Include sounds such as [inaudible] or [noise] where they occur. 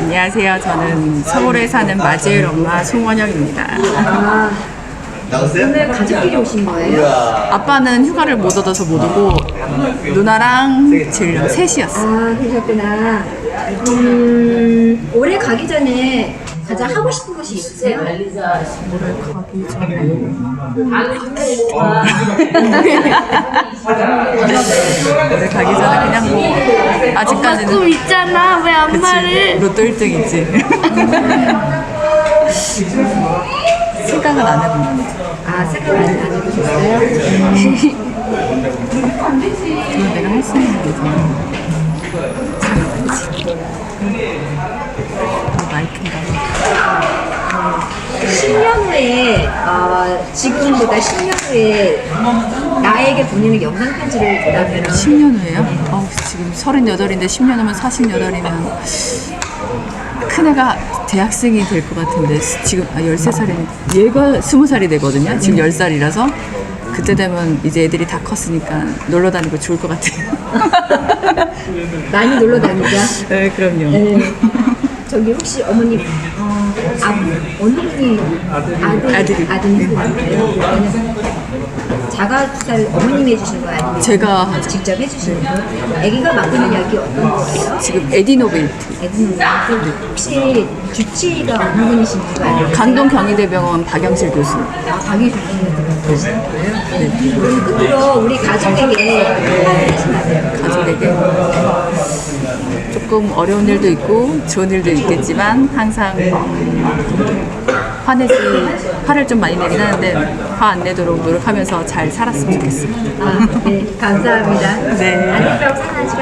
안녕하세요. 저는 서울에 사는 마지엘 엄마 송원영입니다. 아, 오늘 가족끼리 오신 거예요? 아빠는 휴가를 못 얻어서 못 오고 누나랑 쟤랑 셋이었어. 아, 그러셨구나. 음, 올해 가기 전에 가장 하고 싶은 것이 있으세요? 오늘 가기 전에 그냥 뭐 아직까지는 꿈 있잖아 왜 안 말해? 로또 1등이지. [laughs] 생각은 안 해본 거 아, 생각을 안 해보셨어요? 그건 내가 할 수 있는 거지. 마이크인가? 10년 후에, 어, 지금보다 10년 후에 나에게 보내는 영상 편지를 준다면 10년 후에요? 어, 지금 38인데 10년 후면 48이면 큰애가 대학생이 될 것 같은데 지금 아, 13살이면 얘가 20살이 되거든요. 지금 10살이라서 그때 되면 이제 애들이 다 컸으니까 놀러 다니고 좋을 것 같아요. [laughs] 많이 놀러 다니자. 네, 그럼요. 네. 저기 혹시 어머니 어, 아, 어느 분이 아들 아들이. 아드님 분인가요? 자가살 어머님이 해주신 거예요? 아니면 제가 하죠. 직접 해주신 거예요? 아기가 맡고 있는 약이 어떤 거예요? 지금 에디노벨트 애드님 혹시 주치의가 어느 분이신지 알아요? 강동 경희대병원 박영실 교수. 아, 방에 주치의가 거예요? 네. 그럼 끝으로 우리 가족에게 하신다면 가족에게 조금 어려운 일도 있고 좋은 일도 있겠지만 항상 화내지 화를 좀 많이 내긴 하는데 화 안 내도록 노력하면서 잘 살았으면 좋겠어요. 아, 네, 감사합니다. 네. 안녕병 사는 시간